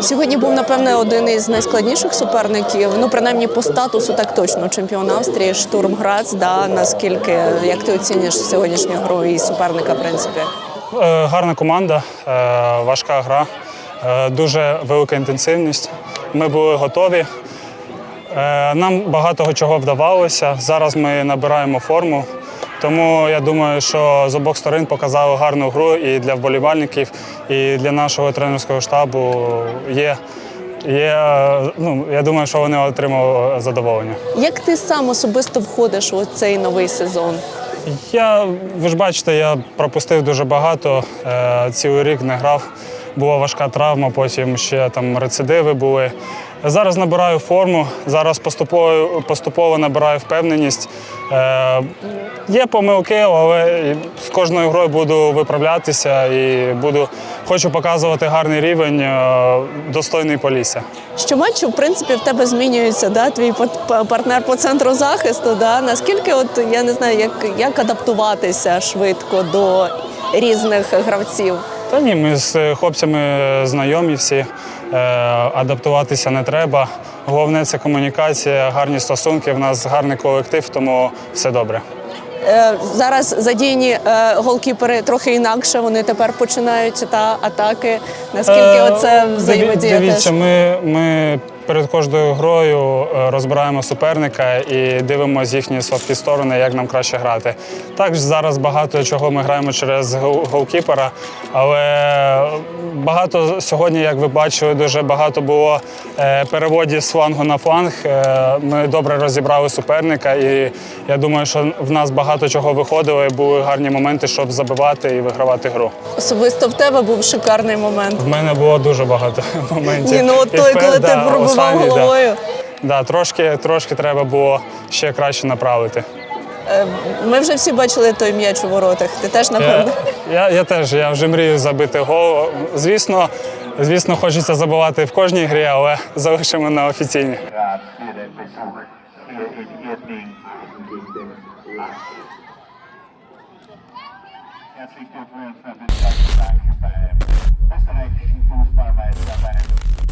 Сьогодні був, напевне, один із найскладніших суперників. Ну, принаймні по статусу, так точно. Чемпіон Австрії, Штурм Грац. Да, наскільки як ти оцінюєш сьогоднішню гру і суперника, в принципі? Е, Гарна команда, е, важка гра, е, дуже велика інтенсивність. Ми були готові. Е, Нам багато чого вдавалося. Зараз ми набираємо форму. Тому я думаю, що з обох сторон показали гарну гру і для вболівальників, і для нашого тренерського штабу є. є е, ну, я думаю, що вони отримали задоволення. Як ти сам особисто входиш у цей новий сезон? Я, ви ж бачите, я пропустив дуже багато. Е, цілий рік не грав. Була важка травма, потім ще там рецидиви були. Зараз набираю форму, зараз поступово, поступово набираю впевненість. Е, є помилки, але з кожною грою буду виправлятися і буду, хочу показувати гарний рівень, е, достойний Полісся. Щоматчу, в принципі, в тебе змінюється да, твій партнер по центру захисту. Да? Наскільки, от я не знаю, як, як адаптуватися швидко до різних гравців? Та ні, ми з хлопцями знайомі всі. Е, адаптуватися не треба. Головне це комунікація, гарні стосунки. В нас гарний колектив, тому все добре. Е, зараз задіяні е, голкіпери трохи інакше. Вони тепер починають та атаки. Наскільки Е, оце взаємодія Дивіться, теж? ми, ми перед кожною грою е, розбираємо суперника і дивимося їхні слабкі сторони, як нам краще грати. Також зараз багато чого ми граємо через голкіпера, але багато сьогодні, як ви бачили, дуже багато було е, переводів з флангу на фланг. Е, Ми добре розібрали суперника, і я думаю, що в нас багато чого виходило. і Були гарні моменти, щоб забивати і вигравати гру. Особисто в тебе був шикарний момент. В мене було дуже багато моментів. Ні, ну от той, коли ти да, пробивав останній, головою. Да, трошки, трошки треба було ще краще направити. Е, Ми вже всі бачили той м'яч у воротах. Ти теж Я, напевно. я, я теж я вже мрію забити гол. Звісно, звісно, хочеться забивати в кожній грі, але залишимо на офіційній. Für den Fußballmeister,